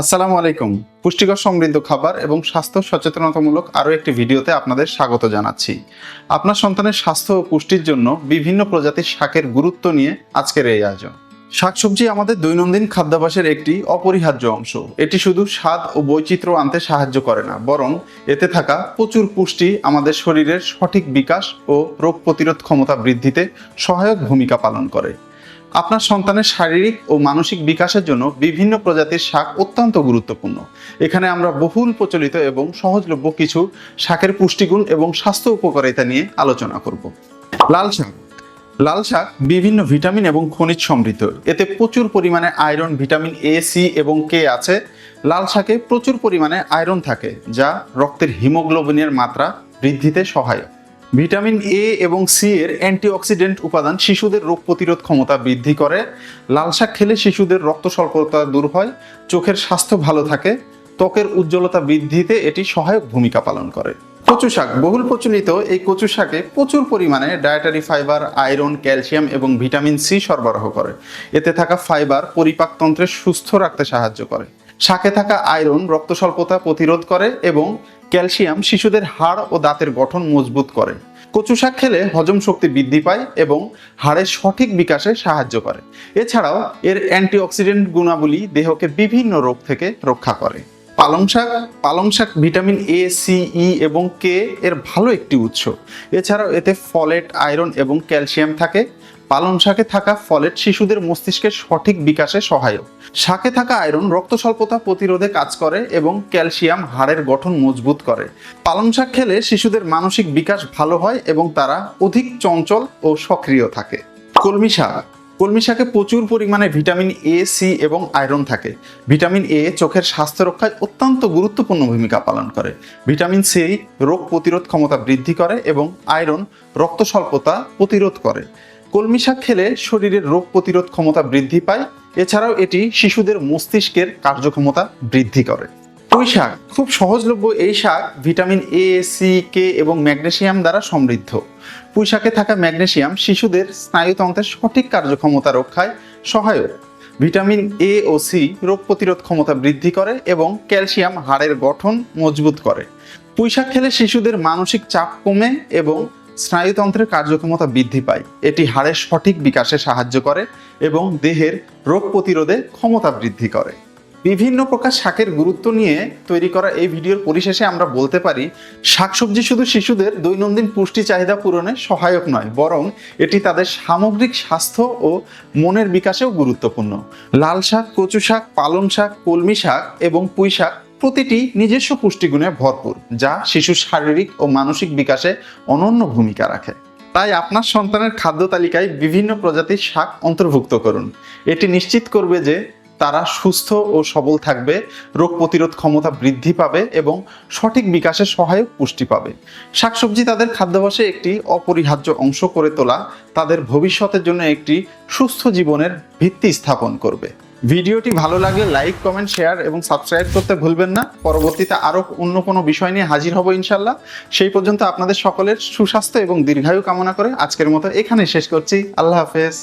আসসালামু আলাইকুম। পুষ্টিকর সমৃদ্ধ খাবার এবং স্বাস্থ্য সচেতনতামূলক আরও একটি ভিডিওতে আপনাদের স্বাগত জানাচ্ছি। আপনার সন্তানের স্বাস্থ্য ও পুষ্টির জন্য বিভিন্ন প্রজাতির শাকের গুরুত্ব নিয়ে আজকের এই আয়োজন। শাকসবজি আমাদের দৈনন্দিন খাদ্যাভ্যাসের একটি অপরিহার্য অংশ। এটি শুধু স্বাদ ও বৈচিত্র্য আনতে সাহায্য করে না, বরং এতে থাকা প্রচুর পুষ্টি আমাদের শরীরের সঠিক বিকাশ ও রোগ প্রতিরোধ ক্ষমতা বৃদ্ধিতে সহায়ক ভূমিকা পালন করে। আপনার সন্তানের শারীরিক ও মানসিক বিকাশের জন্য বিভিন্ন প্রজাতির শাক অত্যন্ত গুরুত্বপূর্ণ। এখানে আমরা বহুল প্রচলিত এবং সহজলভ্য কিছু শাকের পুষ্টিগুণ এবং স্বাস্থ্য উপকারিতা নিয়ে আলোচনা করব। লাল শাক। লাল শাক বিভিন্ন ভিটামিন এবং খনিজ সমৃদ্ধ। এতে প্রচুর পরিমাণে আয়রন, ভিটামিন এ সি এবং কে আছে। লাল শাকে প্রচুর পরিমাণে আয়রন থাকে, যা রক্তের হিমোগ্লোবিনের মাত্রা বৃদ্ধিতে সহায়ক। ভিটামিন এ এবং সি এর অ্যান্টিঅক্সিডেন্ট উপাদান শিশুদের রোগ প্রতিরোধ ক্ষমতা বৃদ্ধি করে। লাল শাক খেলে শিশুদের রক্ত স্বল্পতা দূর হয়, চোখের স্বাস্থ্য ভালো থাকে, ত্বকের উজ্জ্বলতা বৃদ্ধিতে এটি সহায়ক ভূমিকা পালন করে। কচু শাক, বহুল প্রচলিত এই কচু শাকে প্রচুর পরিমাণে ডায়েটারি ফাইবার আয়রন ক্যালসিয়াম এবং ভিটামিন সি সরবরাহ করে। এতে থাকা ফাইবার পরিপাকতন্ত্রে সুস্থ রাখতে সাহায্য করে। শাকে থাকা আয়রন রক্ত স্বল্পতা প্রতিরোধ করে এবং ক্যালসিয়াম শিশুদের হাড় ও দাঁতের গঠন মজবুত করে। কচু শাক খেলে হজম শক্তি বৃদ্ধি পায় এবং হাড়ের সঠিক বিকাশে সাহায্য করে। এছাড়াও এর অ্যান্টিঅক্সিডেন্ট গুণাবলী দেহকে বিভিন্ন রোগ থেকে রক্ষা করে। পালং শাক পালং শাক ভিটামিন এ সি ই এবং কে এর ভালো একটি উৎস। এছাড়াও এতে ফলেট আয়রন এবং ক্যালসিয়াম থাকে। পালং শাকে থাকা ফলেট শিশুদের মস্তিষ্কের সঠিক বিকাশে সহায়ক। শাকে থাকা আয়রন রক্ত স্বল্পতা প্রতিরোধে কাজ করে এবং ক্যালসিয়াম হাড়ের গঠন মজবুত করে। পালং শাক খেলে শিশুদের মানসিক বিকাশ ভালো হয় এবং তারা অধিক চঞ্চল ও সক্রিয় থাকে। কলমি শাক কলমি শাকে প্রচুর পরিমাণে ভিটামিন এ সি এবং আয়রন থাকে। ভিটামিন এ চোখের স্বাস্থ্য রক্ষায় অত্যন্ত গুরুত্বপূর্ণ ভূমিকা পালন করে। ভিটামিন সি রোগ প্রতিরোধ ক্ষমতা বৃদ্ধি করে এবং আয়রন, রক্ত স্বল্পতা প্রতিরোধ করে। কলমি শাক খেলে শরীরের রোগ প্রতিরোধ ক্ষমতা বৃদ্ধি পায়। এছাড়াও এটি শিশুদের মস্তিষ্কের কার্যক্ষমতা বৃদ্ধি করে। পুঁই শাক, খুব সহজলভ্য এই শাক ভিটামিন এ সি কে এবং ম্যাগনেসিয়াম দ্বারা সমৃদ্ধ। পুঁই শাকে থাকা ম্যাগনেসিয়াম শিশুদের স্নায়ুতন্ত্রের সঠিক কার্যক্ষমতা রক্ষায় সহায়ক। ভিটামিন এ ও সি রোগ প্রতিরোধ ক্ষমতা বৃদ্ধি করে এবং ক্যালসিয়াম হাড়ের গঠন মজবুত করে। পুঁই শাক খেলে শিশুদের মানসিক চাপ কমে এবং স্নায়ুতন্ত্রের কার্যক্ষমতা বৃদ্ধি পায়। এটি হাড়ের সঠিক বিকাশে সাহায্য করে এবং দেহের রোগ প্রতিরোধে ক্ষমতা বৃদ্ধি করে। বিভিন্ন প্রকার শাকের গুরুত্ব নিয়ে তৈরি করা এই ভিডিওর পরিশেষে আমরা বলতে পারি, শাকসবজি শুধু শিশুদের দৈনন্দিন পুষ্টি চাহিদা পূরণে সহায়ক নয়, বরং এটি তাদের সামগ্রিক স্বাস্থ্য ও মনের বিকাশেও গুরুত্বপূর্ণ। লাল শাক, কচু শাক, পালং শাক, কলমি শাক এবং পুঁই শাক প্রতিটি নিজস্ব পুষ্টিগুণে ভরপুর, যা শিশুর শারীরিক ও মানসিক বিকাশে অনন্য ভূমিকা রাখে। তাই আপনার সন্তানের খাদ্য তালিকায় বিভিন্ন প্রজাতির শাক অন্তর্ভুক্ত করুন। এটি নিশ্চিত করবে যে তারা সুস্থ ও সবল থাকবে, রোগ প্রতিরোধ ক্ষমতা বৃদ্ধি পাবে এবং সঠিক বিকাশে সহায়ক পুষ্টি পাবে। শাকসবজি তাদের খাদ্যাভ্যাসে একটি অপরিহার্য অংশ করে তোলা, তাদের ভবিষ্যতের জন্য একটি সুস্থ জীবনের ভিত্তি স্থাপন করবে। ভিডিওটি ভালো লাগলে লাইক, কমেন্ট, শেয়ার এবং সাবস্ক্রাইব করতে ভুলবেন না। পরবর্তীতে আরও অন্য কোনো বিষয় নিয়ে হাজির হব ইনশাল্লাহ। সেই পর্যন্ত আপনাদের সকলের সুস্বাস্থ্য এবং দীর্ঘায়ু কামনা করে আজকের মতো এখানে শেষ করছি। আল্লাহ হাফেজ।